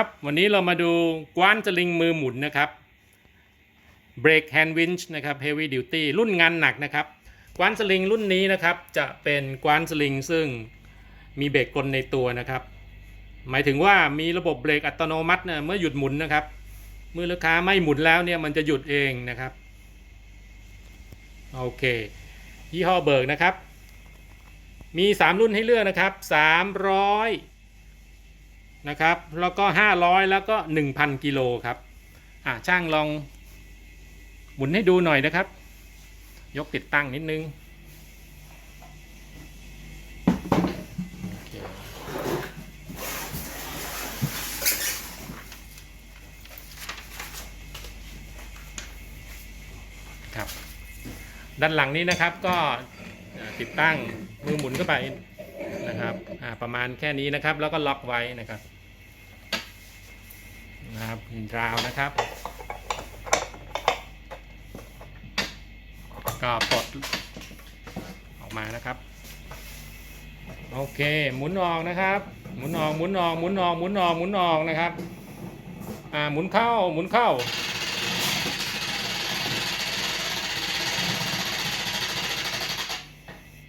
ครับวันนี้เรามาดูกวานสลิงมือหมุนนะครับเบรกแฮนด์วินช์นะครับ Heavy Duty รุ่นงานหนักนะครับ กวานสลิงรุ่นนี้นะครับจะเป็นกวานสลิงซึ่งมีเบรกกลในตัวนะครับ หมายถึงว่ามีระบบเบรกอัตโนมัตินะเมื่อหยุดหมุนนะครับ เมื่อลูกค้าไม่หมุนแล้วเนี่ยมันจะหยุดเองนะครับ โอเค ยี่ห้อเบิร์กนะครับ มี 3 รุ่นให้เลือกนะครับ300 นะครับแล้วก็ 500 แล้วก็ 1,000 กิโลครับอะช่างลองหมุนให้ดูหน่อยนะครับ ยกติดตั้งนิดนึงครับด้านหลังนี้นะครับก็ติดตั้งมือหมุนเข้าไปนะครับอ่าประมาณแค่นี้นะครับแล้วก็ล็อกไว้นะครับ นะครับราวนะครับ ก็ปลดออกมานะครับ โอเค หมุนออกนะครับ หมุนออกหมุนออกหมุนออกหมุนออกหมุนออกนะครับ อ่าหมุนเข้าหมุนเข้า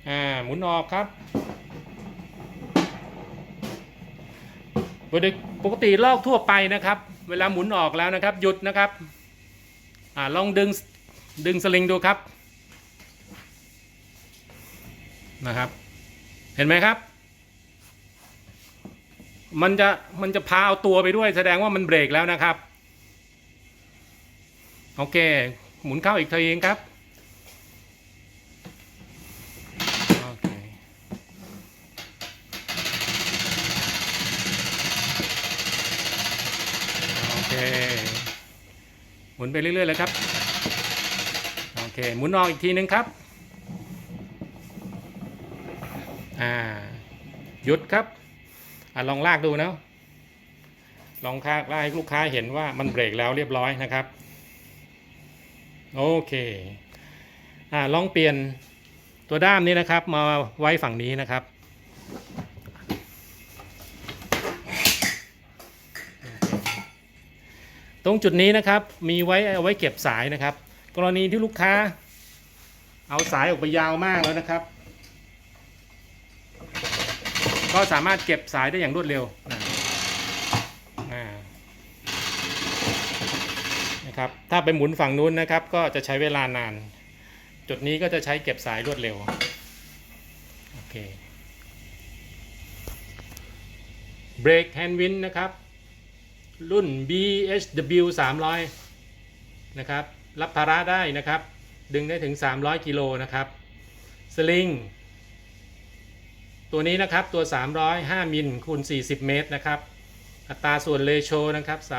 อ่าหมุนออกครับปกติปกติลอกทั่วไปนะครับ เวลาหมุนออกแล้วนะครับ หยุดนะครับอ่าลองดึงดึงสลิงดูครับนะครับ เห็นไหมครับ มันจะมันจะพาเอาตัวไปด้วย แสดงว่ามันเบรกแล้วนะครับ โอเค หมุนเข้าอีกทีเองครับ โอเค โอเค ห มุนไปเรื่อยๆเลยครับ โอเค หมุนออกอีกทีนึงครับ อ่า หยุดครับ อ่าลองลากดูนะลองลากลากให้ลูกค้าเห็นว่ามันเบรกแล้วเรียบร้อยนะครับ โอเค อ่าลองเปลี่ยนตัวด้ามนี้นะครับ มาไว้ฝั่งนี้นะครับ ตรงจุดนี้นะครับมีไว้เอาไว้เก็บสายนะครับ กรณีที่ลูกค้า เอาสายออกไปยาวมากแล้วนะครับ ก็สามารถเก็บสายได้อย่างรวดเร็วนะนะครับถ้าไปหมุนฝั่งนู้นนะครับ ก็จะใช้เวลานาน จุดนี้ก็จะใช้เก็บสายรวดเร็วโอเคเบรกแฮนด์วินนะครับ รุ่น BHW 300 นะครับ รับภาระได้นะครับ ดึงได้ถึง 300 กิโลนะครับ สลิง ตัวนี้นะครับ ตัว 305 มิลคูณ 40 เมตรนะครับ อัตราส่วนเลโชนะครับ 3.657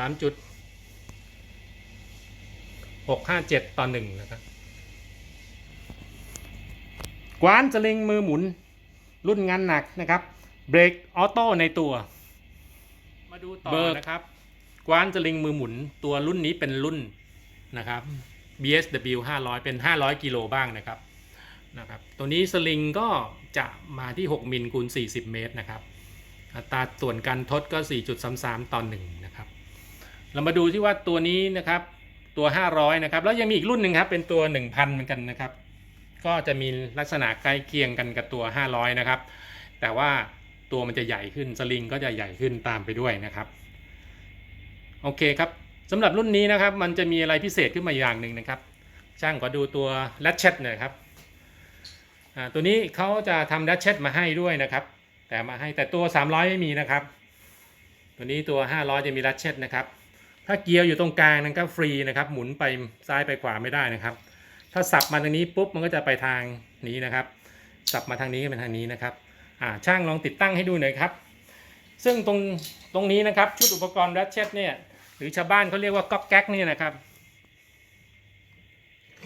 ต่อ 1 นะครับ กวานสลิงมือหมุน รุ่นงานหนักนะครับ เบรกออโต้ในตัว มาดูต่อนะครับ กวานสลิงมือหมุนตัวรุ่นนี้เป็นรุ่นนะครับ BSW 500 เป็น 500 กิโลบ้างนะครับนะครับ ตัวนี้สลิงก็จะมาที่ 6 มิลคูณ 40 เมตรนะครับ อัตราส่วนการทดก็ 4.33 ต่อ1นะครับ เรามาดูที่ว่าตัวนี้นะครับ ตัว 500 นะครับ แล้วยังมีอีกรุ่นหนึ่งครับ เป็นตัว 1,000 เหมือนกันนะครับ ก็จะมีลักษณะใกล้เคียงกันกับตัว 500 นะครับ แต่ว่าตัวมันจะใหญ่ขึ้น สลิงก็จะใหญ่ขึ้นตามไปด้วยนะครับ โอเคครับสำหรับรุ่นนี้นะครับ มันจะมีอะไรพิเศษขึ้นมาอย่างหนึ่งนะครับ ช่างก็ดูตัวแรชเชตหน่อยครับตัวนี้เขาจะทำแรชเชตมาให้ด้วยนะครับ แต่มาให้แต่ตัว 300 ไม่มีนะครับ ตัวนี้ตัว 500 จะมีแรชเชตนะครับ ถ้าเกียร์อยู่ตรงกลางนั้นก็ฟรีนะครับ หมุนไปซ้ายไปขวาไม่ได้นะครับ ถ้าสับมาทางนี้ปุ๊บมันก็จะไปทางนี้นะครับ สับมาทางนี้ก็เป็นทางนี้นะครับช่างลองติดตั้งให้ดูหน่อยครับ ซึ่งตรงตรงนี้นะครับชุดอุปกรณ์แรชเชตเนี่ยหรือชาวบ้านเขาเรียกว่าก๊อกแก๊กนี่นะครับ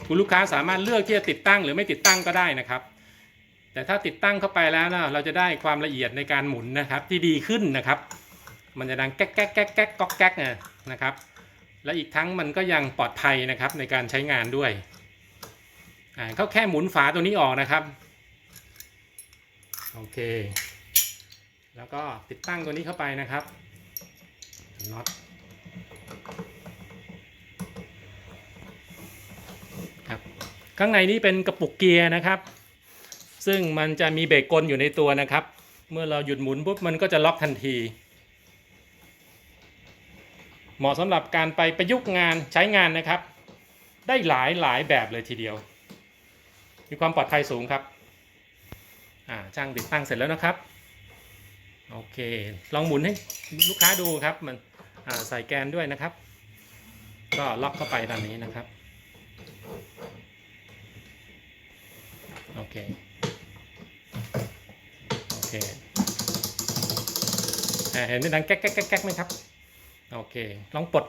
คุณลูกค้าสามารถเลือกที่จะติดตั้งหรือไม่ติดตั้งก็ได้นะครับ แต่ถ้าติดตั้งเข้าไปแล้วนะเราจะได้ความละเอียดในการหมุนนะครับที่ดีขึ้นนะครับ มันจะดังแก๊กแก๊กแก๊กแก๊กก๊อกแก๊กเนี่ยนะครับ และอีกทั้งมันก็ยังปลอดภัยนะครับในการใช้งานด้วยเขาแค่หมุนฝาตัวนี้ออกนะครับ โอเค แล้วก็ติดตั้งตัวนี้เข้าไปนะครับน็อตครับข้างในนี้เป็นกระปุกเกียร์นะครับ ซึ่งมันจะมีเบรกกลอยู่ในตัวนะครับ เมื่อเราหยุดหมุนปุ๊บมันก็จะล็อกทันที เหมาะสำหรับการไปประยุกต์งานใช้งานนะครับ ได้หลายหลายแบบเลยทีเดียว มีความปลอดภัยสูงครับอ่าช่างติดตั้งเสร็จแล้วนะครับ โอเค ลองหมุนให้ลูกค้าดูครับ มันใส่แกนด้วยนะครับ ก็ล็อกเข้าไปตามนี้นะครับ โอเค โอเคเห็นได้ดังแก๊กแก๊กแก๊กแก๊กไหมครับ โอเค ลองปลด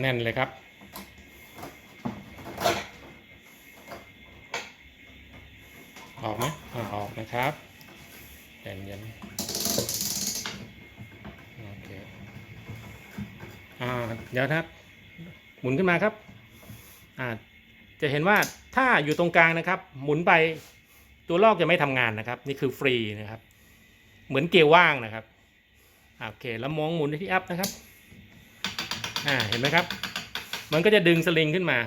แน่นเลยครับออกไหมอ่าออกนะครับเย็นเย็นโอเคอ่าเดี๋ยวนะครับ หมุนขึ้นมาครับอ่าจะเห็นว่าถ้าอยู่ตรงกลางนะครับ หมุนไปตัวลอกจะไม่ทำงานนะครับ นี่คือฟรีนะครับ เหมือนเกียร์ว่างนะครับโอเค แล้วมองหมุนที่อัพนะครับ อ่าเห็นไหมครับ มันก็จะดึงสลิงขึ้นมา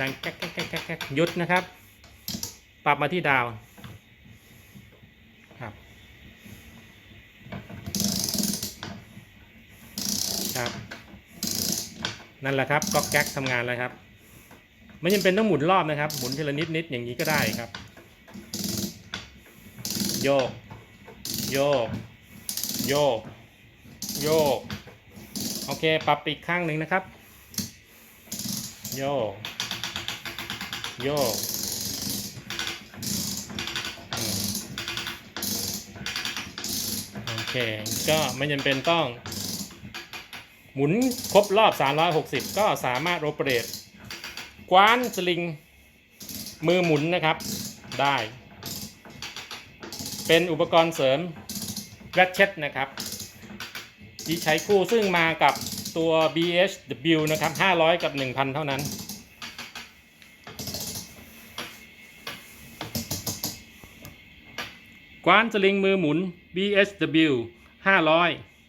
ดังแก๊กแก๊กแก๊กแก๊กยุดนะครับ ปรับมาที่ดาวครับครับนั่นแหละครับก๊อกแก๊กทำงานแล้วครับ ไม่จำเป็นต้องหมุนรอบนะครับ หมุนทีละนิดนิดอย่างนี้ก็ได้ครับ โยก โยก โยก โยก โอเค ปรับอีกข้างหนึ่งนะครับ โยโยโอเค ก็ไม่จำเป็นต้อง หมุนครบรอบ 360 ก็สามารถโอเปเรตกว้านสลิง มือหมุนนะครับ ได้ เป็นอุปกรณ์เสริมแร t เช t นะครับ ที่ใช้คู่ซึ่งมากับตัว BHW นะครับ 500 กับ 1,000 เท่านั้น กว้านสลิงมือหมุน BSW 500